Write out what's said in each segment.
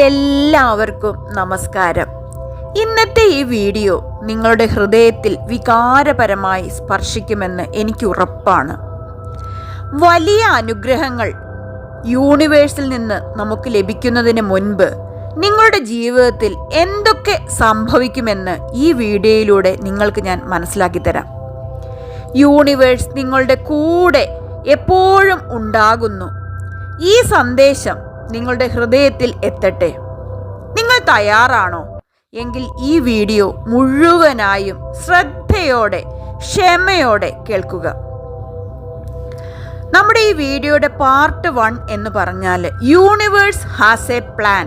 എല്ലാവർക്കും നമസ്കാരം. ഇന്നത്തെ ഈ വീഡിയോ നിങ്ങളുടെ ഹൃദയത്തിൽ വികാരപരമായി സ്പർശിക്കുമെന്ന് എനിക്ക് ഉറപ്പാണ്. വലിയ അനുഗ്രഹങ്ങൾ യൂണിവേഴ്സിൽ നിന്ന് നമുക്ക് ലഭിക്കുന്നതിന് മുൻപ് നിങ്ങളുടെ ജീവിതത്തിൽ എന്തൊക്കെ സംഭവിക്കുമെന്ന് ഈ വീഡിയോയിലൂടെ നിങ്ങൾക്ക് ഞാൻ മനസ്സിലാക്കി തരാം. യൂണിവേഴ്സ് നിങ്ങളുടെ കൂടെ എപ്പോഴും ഉണ്ടാകുന്നു. ഈ സന്ദേശം നിങ്ങളുടെ ഹൃദയത്തിൽ എത്തട്ടെ. നിങ്ങൾ തയ്യാറാണോ? എങ്കിൽ ഈ വീഡിയോ മുഴുവനായും ശ്രദ്ധയോടെ ക്ഷമയോടെ കേൾക്കുക. നമ്മുടെ ഈ വീഡിയോയുടെ പാർട്ട് വൺ എന്ന് പറഞ്ഞാൽ യൂണിവേഴ്സ് ഹാസ് എ പ്ലാൻ.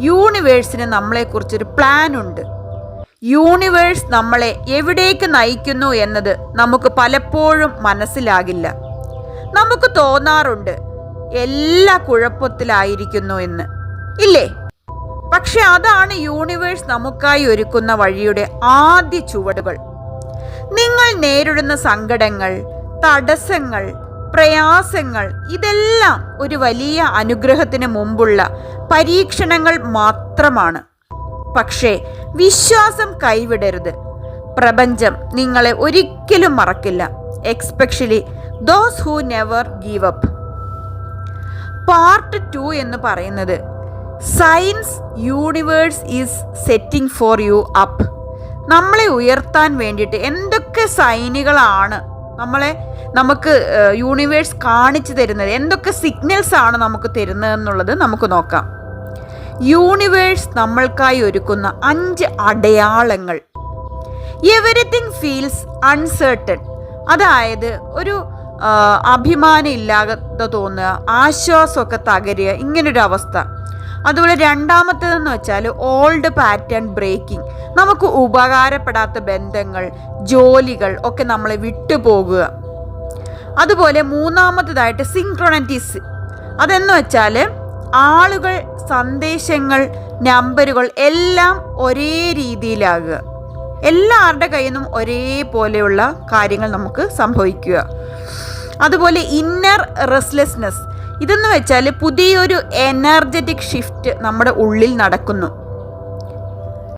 യൂണിവേഴ്സിന് നമ്മളെക്കുറിച്ചൊരു പ്ലാൻ ഉണ്ട് യൂണിവേഴ്സ് നമ്മളെ എവിടേക്ക് നയിക്കുന്നു എന്നത് നമുക്ക് പലപ്പോഴും മനസ്സിലാകില്ല. നമുക്ക് തോന്നാറുണ്ട് എല്ലാ കുഴപ്പത്തിലായിരിക്കുന്നു എന്ന്. ഇല്ലേ? പക്ഷെ അതാണ് യൂണിവേഴ്സ് നമുക്കായി ഒരുക്കുന്ന വഴിയുടെ ആദ്യ ചുവടുകൾ. നിങ്ങൾ നേരിടുന്ന സങ്കടങ്ങൾ തടസ്സങ്ങൾ പ്രയാസങ്ങൾ ഇതെല്ലാം ഒരു വലിയ അനുഗ്രഹത്തിന് മുമ്പുള്ള പരീക്ഷണങ്ങൾ മാത്രമാണ്. പക്ഷേ വിശ്വാസം കൈവിടരുത്. പ്രപഞ്ചം നിങ്ങളെ ഒരിക്കലും മറക്കില്ല. Especially those who never give up part two എന്ന് പറയുന്നത്. Science universe is setting for you up നമ്മളെ ഉയർത്താൻ വേണ്ടിയിട്ട് എന്തൊക്കെ സൈനുകളാണ് നമ്മളെ നമുക്ക് യൂണിവേഴ്സ് കാണിച്ചു തരുന്നത്? എന്തൊക്കെ സിഗ്നൽസ് ആണ് നമുക്ക് തരുന്നത് എന്നുള്ളത് നമുക്ക് നോക്കാം. യൂണിവേഴ്സ് നമ്മൾക്കായി ഒരുക്കുന്ന അഞ്ച് അടയാളങ്ങൾ. എവറിത്തിങ് ഫീൽസ് അൺസേർട്ടൺ അതായത് ഒരു അഭിമാനം ഇല്ലാതെ തോന്നുക ആശ്വാസമൊക്കെ തകരുക ഇങ്ങനൊരു അവസ്ഥ അതുപോലെ രണ്ടാമത്തേതെന്ന് വെച്ചാൽ ഓൾഡ് പാറ്റേൺ ബ്രേക്കിംഗ് നമുക്ക് ഉപകാരപ്പെടാത്ത ബന്ധങ്ങൾ ജോലികൾ ഒക്കെ നമ്മളെ വിട്ടുപോകുക അതുപോലെ മൂന്നാമത്തേതായിട്ട് സിങ്ക്രോണറ്റിസ് അതെന്ന് വെച്ചാൽ ആളുകൾ സന്ദേശങ്ങൾ നമ്പറുകൾ എല്ലാം ഒരേ രീതിയിലാകുക. എല്ലാവരുടെ കയ്യിൽ നിന്നും ഒരേപോലെയുള്ള കാര്യങ്ങൾ നമുക്ക് സംഭവിക്കുക. അതുപോലെ ഇന്നർ റെസ്ലെസ്നെസ് ഇതെന്ന് വെച്ചാൽ പുതിയൊരു എനർജറ്റിക് ഷിഫ്റ്റ് നമ്മുടെ ഉള്ളിൽ നടക്കുന്നു.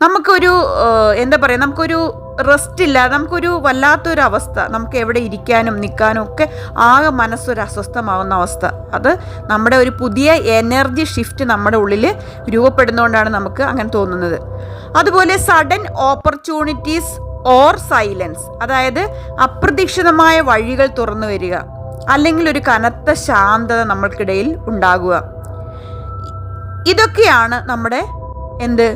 നമുക്കൊരു എന്താ പറയുക നമുക്കൊരു റെസ്റ്റ് ഇല്ല നമുക്കൊരു വല്ലാത്തൊരു അവസ്ഥ. നമുക്ക് എവിടെ ഇരിക്കാനും നിൽക്കാനും ഒക്കെ ആകെ മനസ്സൊരു അസ്വസ്ഥമാവുന്ന അവസ്ഥ. അത് നമ്മുടെ ഒരു പുതിയ എനർജി ഷിഫ്റ്റ് നമ്മുടെ ഉള്ളിൽ രൂപപ്പെടുന്നതുകൊണ്ടാണ് നമുക്ക് അങ്ങനെ തോന്നുന്നത്. അതുപോലെ സഡൻ ഓപ്പർച്യൂണിറ്റീസ് ഓർ സൈലൻസ് അതായത് അപ്രതീക്ഷിതമായ വഴികൾ തുറന്നു വരിക അല്ലെങ്കിൽ ഒരു കനത്ത ശാന്തത നമ്മൾക്കിടയിൽ ഉണ്ടാകുക. ഇതൊക്കെയാണ് നമ്മുടെ എന്ത്?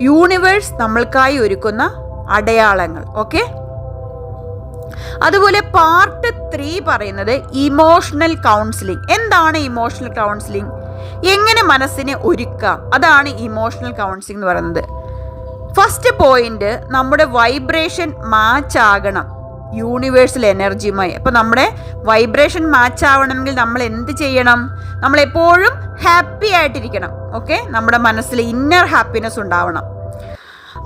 യൂണിവേഴ്സ് നമ്മൾക്കായി ഒരുക്കുന്ന അടയാളങ്ങൾ ഓക്കെ അതുപോലെ പാർട്ട് ത്രീ പറയുന്നത് ഇമോഷണൽ കൗൺസിലിംഗ് എന്താണ് ഇമോഷണൽ കൗൺസിലിംഗ് എങ്ങനെ മനസ്സിനെ ഒരുക്കാം? അതാണ് ഇമോഷണൽ കൗൺസിലിംഗ് എന്ന് പറയുന്നത്. ഫസ്റ്റ് പോയിന്റ് നമ്മുടെ വൈബ്രേഷൻ മാച്ച് ആകണം. യൂണിവേഴ്സൽ എനർജിയുമായി അപ്പോൾ നമ്മുടെ വൈബ്രേഷൻ മാച്ച് ആവണമെങ്കിൽ നമ്മൾ എന്ത് ചെയ്യണം? നമ്മൾ എപ്പോഴും ഹാപ്പി ആയിട്ടിരിക്കണം. ഓക്കെ നമ്മുടെ മനസ്സിൽ ഇന്നർ ഹാപ്പിനെസ് ഉണ്ടാവണം.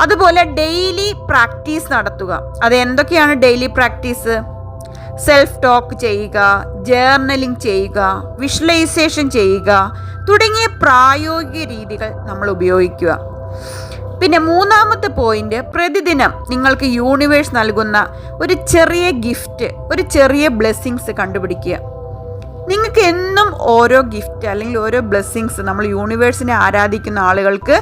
അതുപോലെ ഡെയിലി പ്രാക്ടീസ് നടത്തുക. അത് എന്തൊക്കെയാണ് ഡെയിലി പ്രാക്ടീസ് സെൽഫ് ടോക്ക് ചെയ്യുക ജേർണലിംഗ് ചെയ്യുക വിഷ്വലൈസേഷൻ ചെയ്യുക തുടങ്ങിയ പ്രായോഗിക രീതികൾ നമ്മൾ ഉപയോഗിക്കുക. പിന്നെ മൂന്നാമത്തെ പോയിന്റ് പ്രതിദിനം നിങ്ങൾക്ക് യൂണിവേഴ്സ് നൽകുന്ന ഒരു ചെറിയ ഗിഫ്റ്റ് ഒരു ചെറിയ ബ്ലെസ്സിങ്സ് കണ്ടുപിടിക്കുക. നിങ്ങൾക്ക് എന്നും ഓരോ ഗിഫ്റ്റ് അല്ലെങ്കിൽ ഓരോ ബ്ലെസ്സിങ്സ് നമ്മൾ യൂണിവേഴ്സിനെ ആരാധിക്കുന്ന ആളുകൾക്ക്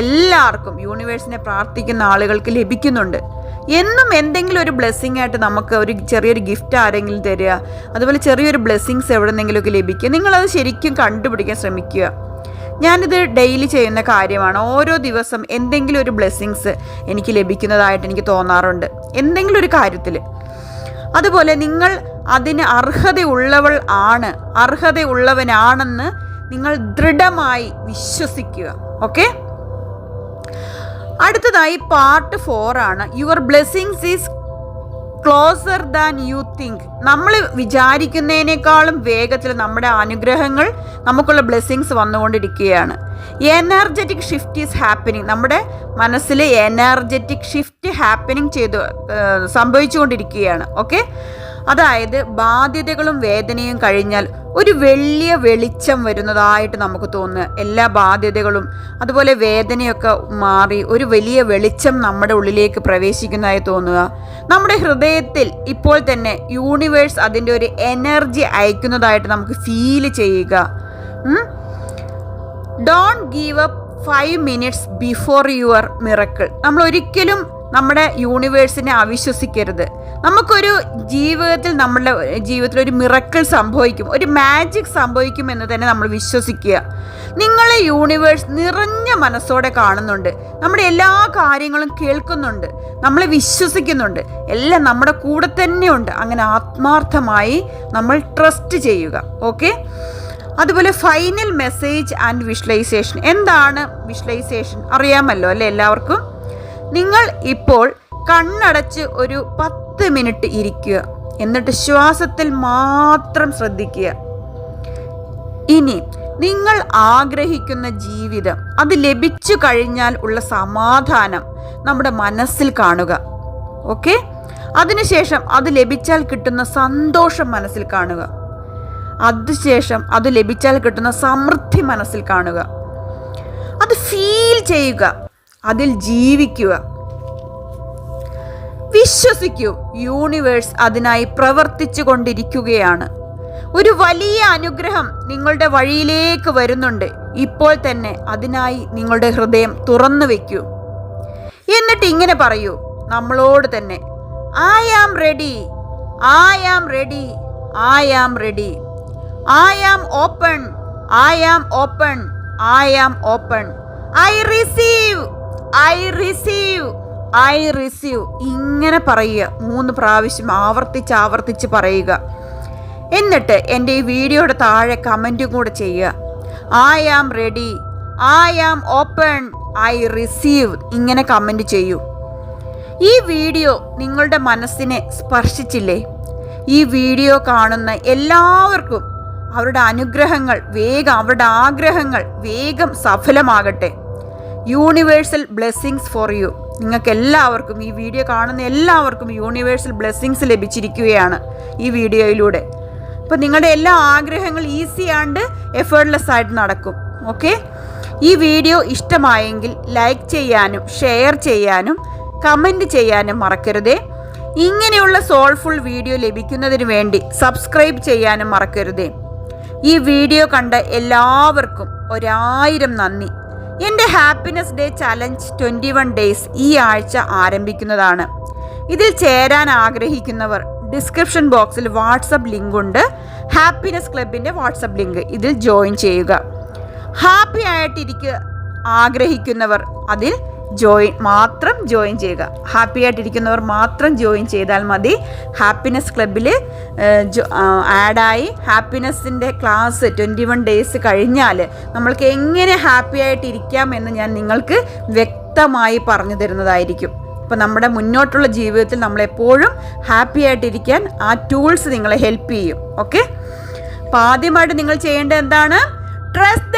എല്ലാവർക്കും യൂണിവേഴ്സിനെ പ്രാർത്ഥിക്കുന്ന ആളുകൾക്ക് ലഭിക്കുന്നുണ്ട്. എന്നും എന്തെങ്കിലും ഒരു ബ്ലെസ്സിങ് ആയിട്ട് നമുക്ക് ഒരു ചെറിയൊരു ഗിഫ്റ്റ് ആരെങ്കിലും തരിക അതുപോലെ ചെറിയൊരു ബ്ലെസ്സിങ്സ് എവിടെന്നെങ്കിലുമൊക്കെ ലഭിക്കുക. നിങ്ങളത് ശരിക്കും കണ്ടുപിടിക്കാൻ ശ്രമിക്കുക. ഞാനിത് ഡെയിലി ചെയ്യുന്ന കാര്യമാണ്. ഓരോ ദിവസം എന്തെങ്കിലും ഒരു ബ്ലെസ്സിങ്സ് എനിക്ക് ലഭിക്കുന്നതായിട്ട് എനിക്ക് തോന്നാറുണ്ട്. എന്തെങ്കിലും ഒരു കാര്യത്തിൽ അതുപോലെ നിങ്ങൾ അതിന് അർഹതയുള്ളവൾ ആണ്. അർഹതയുള്ളവനാണെന്ന് നിങ്ങൾ ദൃഢമായി വിശ്വസിക്കുക. ഓക്കെ അടുത്തതായി പാർട്ട് ഫോർ ആണ്. Your blessings is closer than you think. നമ്മൾ വിചാരിക്കുന്നതിനേക്കാളും വേഗത്തിൽ നമ്മുടെ അനുഗ്രഹങ്ങൾ നമുക്കുള്ള ബ്ലെസ്സിങ്സ് വന്നുകൊണ്ടിരിക്കുകയാണ്. എനർജറ്റിക് ഷിഫ്റ്റ് ഈസ് ഹാപ്പനിങ് നമ്മുടെ മനസ്സിൽ എനർജറ്റിക് ഷിഫ്റ്റ് ഹാപ്പനിങ് ചെയ്തു സംഭവിച്ചുകൊണ്ടിരിക്കുകയാണ്. ഓക്കെ അതായത് ബാധ്യതകളും വേദനയും കഴിഞ്ഞാൽ ഒരു വലിയ വെളിച്ചം വരുന്നതായിട്ട് നമുക്ക് തോന്നുക. എല്ലാ ബാധ്യതകളും അതുപോലെ വേദനയൊക്കെ മാറി ഒരു വലിയ വെളിച്ചം നമ്മുടെ ഉള്ളിലേക്ക് പ്രവേശിക്കുന്നതായി തോന്നുക. നമ്മുടെ ഹൃദയത്തിൽ ഇപ്പോൾ തന്നെ യൂണിവേഴ്സ് അതിന്റെ ഒരു എനർജി അയക്കുന്നതായിട്ട് നമുക്ക് ഫീൽ ചെയ്യുക. Don't give up five minutes before your miracle നമ്മൾ ഒരിക്കലും നമ്മുടെ യൂണിവേഴ്സിനെ അവിശ്വസിക്കരുത്. നമുക്കൊരു ജീവിതത്തിൽ നമ്മളുടെ ജീവിതത്തിൽ ഒരു മിറക്കിൾ സംഭവിക്കും. ഒരു മാജിക് സംഭവിക്കും എന്ന് തന്നെ നമ്മൾ വിശ്വസിക്കുക. നിങ്ങളെ യൂണിവേഴ്സ് നിറഞ്ഞ മനസ്സോടെ കാണുന്നുണ്ട്. നമ്മുടെ എല്ലാ കാര്യങ്ങളും കേൾക്കുന്നുണ്ട്. നമ്മളെ വിശ്വസിക്കുന്നുണ്ട്. എല്ലാം നമ്മുടെ കൂടെ തന്നെയുണ്ട് അങ്ങനെ ആത്മാർത്ഥമായി നമ്മൾ ട്രസ്റ്റ് ചെയ്യുക. ഓക്കെ അതുപോലെ ഫൈനൽ മെസ്സേജ് ആൻഡ് വിഷ്വലൈസേഷൻ എന്താണ് വിഷ്വലൈസേഷൻ അറിയാമല്ലോ അല്ലേ എല്ലാവർക്കും? നിങ്ങൾ ഇപ്പോൾ കണ്ണടച്ച് ഒരു പത്ത് മിനിറ്റ് ഇരിക്കുക. എന്നിട്ട് ശ്വാസത്തിൽ മാത്രം ശ്രദ്ധിക്കുക. ഇനി നിങ്ങൾ ആഗ്രഹിക്കുന്ന ജീവിതം അത് ലഭിച്ചു കഴിഞ്ഞാൽ ഉള്ള സമാധാനം നമ്മുടെ മനസ്സിൽ കാണുക. ഓക്കെ? അതിനുശേഷം അത് ലഭിച്ചാൽ കിട്ടുന്ന സന്തോഷം മനസ്സിൽ കാണുക. അതിനുശേഷം അത് ലഭിച്ചാൽ കിട്ടുന്ന സമൃദ്ധി മനസ്സിൽ കാണുക. അത് ഫീൽ ചെയ്യുക. അതിൽ ജീവിക്കുക. വിശ്വസിക്കൂ യൂണിവേഴ്സ് അതിനായി പ്രവർത്തിച്ചു കൊണ്ടിരിക്കുകയാണ്. ഒരു വലിയ അനുഗ്രഹം നിങ്ങളുടെ വഴിയിലേക്ക് വരുന്നുണ്ട്. ഇപ്പോൾ തന്നെ അതിനായി നിങ്ങളുടെ ഹൃദയം തുറന്നു വയ്ക്കൂ. എന്നിട്ട് ഇങ്ങനെ പറയൂ നമ്മളോട് തന്നെ I am ready I am ready I am ready I am open I am open I am open I receive I receive I receive ഇങ്ങനെ പറയുക. മൂന്ന് പ്രാവശ്യം ആവർത്തിച്ച് ആവർത്തിച്ച് പറയുക. എന്നിട്ട് എന്റെ ഈ വീഡിയോയുടെ താഴെ കമന്റും കൂടെ ചെയ്യുക. I am ready I am open I receive ഇങ്ങനെ കമന്റ് ചെയ്യൂ. ഈ വീഡിയോ നിങ്ങളുടെ മനസ്സിനെ സ്പർശിച്ചില്ലേ? ഈ വീഡിയോ കാണുന്ന എല്ലാവർക്കും അവരുടെ അനുഗ്രഹങ്ങൾ വേഗം അവരുടെ ആഗ്രഹങ്ങൾ വേഗം സഫലമാകട്ടെ. Universal blessings for you. നിങ്ങൾക്ക് എല്ലാവർക്കും ഈ വീഡിയോ കാണുന്ന എല്ലാവർക്കും യൂണിവേഴ്സൽ ബ്ലെസ്സിങ്സ് ലഭിച്ചിരിക്കുകയാണ് ഈ വീഡിയോയിലൂടെ. അപ്പോൾ നിങ്ങളുടെ എല്ലാ ആഗ്രഹങ്ങൾ ഈസി ആണ്ട് എഫേർട്ട്ലെസ് ആയിട്ട് നടക്കും. ഓക്കെ? ഈ വീഡിയോ ഇഷ്ടമായെങ്കിൽ ലൈക്ക് ചെയ്യാനും ഷെയർ ചെയ്യാനും കമന്റ് ചെയ്യാനും മറക്കരുതേ. ഇങ്ങനെയുള്ള സോൾഫുൾ വീഡിയോ ലഭിക്കുന്നതിന് വേണ്ടി സബ്സ്ക്രൈബ് ചെയ്യാനും മറക്കരുതേ. ഈ വീഡിയോ കണ്ട എല്ലാവർക്കും ഒരായിരം നന്ദി. എന്റെ happiness day challenge twenty one days ഈ ആഴ്ച ആരംഭിക്കുന്നതാണ്. ഇതിൽ ചേരാൻ ആഗ്രഹിക്കുന്നവർ ഡിസ്ക്രിപ്ഷൻ ബോക്സിൽ വാട്സപ്പ് ലിങ്ക് ഉണ്ട്. ഹാപ്പിനെസ് ക്ലബിന്റെ വാട്സപ്പ് ലിങ്ക് ഇതിൽ ജോയിൻ ചെയ്യുക. ഹാപ്പി ആയിട്ടിരിക്കുക ആഗ്രഹിക്കുന്നവർ അതിൽ ജോയിൻ മാത്രം ജോയിൻ ചെയ്യുക. ഹാപ്പി ആയിട്ടിരിക്കുന്നവർ മാത്രം ജോയിൻ ചെയ്താൽ മതി. ഹാപ്പിനെസ് ക്ലബിൽ ആഡായി ഹാപ്പിനെസ്സിന്റെ ക്ലാസ് ട്വന്റി വൺ ഡേയ്സ് കഴിഞ്ഞാൽ നമ്മൾക്ക് എങ്ങനെ ഹാപ്പി ആയിട്ടിരിക്കാം എന്ന് ഞാൻ നിങ്ങൾക്ക് വ്യക്തമായി പറഞ്ഞു തരുന്നതായിരിക്കും. അപ്പോൾ നമ്മുടെ മുന്നോട്ടുള്ള ജീവിതത്തിൽ നമ്മളെപ്പോഴും ഹാപ്പി ആയിട്ടിരിക്കാൻ ആ ടൂൾസ് നിങ്ങളെ ഹെൽപ്പ് ചെയ്യും. ഓക്കെ? അപ്പോൾ ആദ്യമായിട്ട് നിങ്ങൾ ചെയ്യേണ്ടത് എന്താണ്? ട്രസ്റ്റ്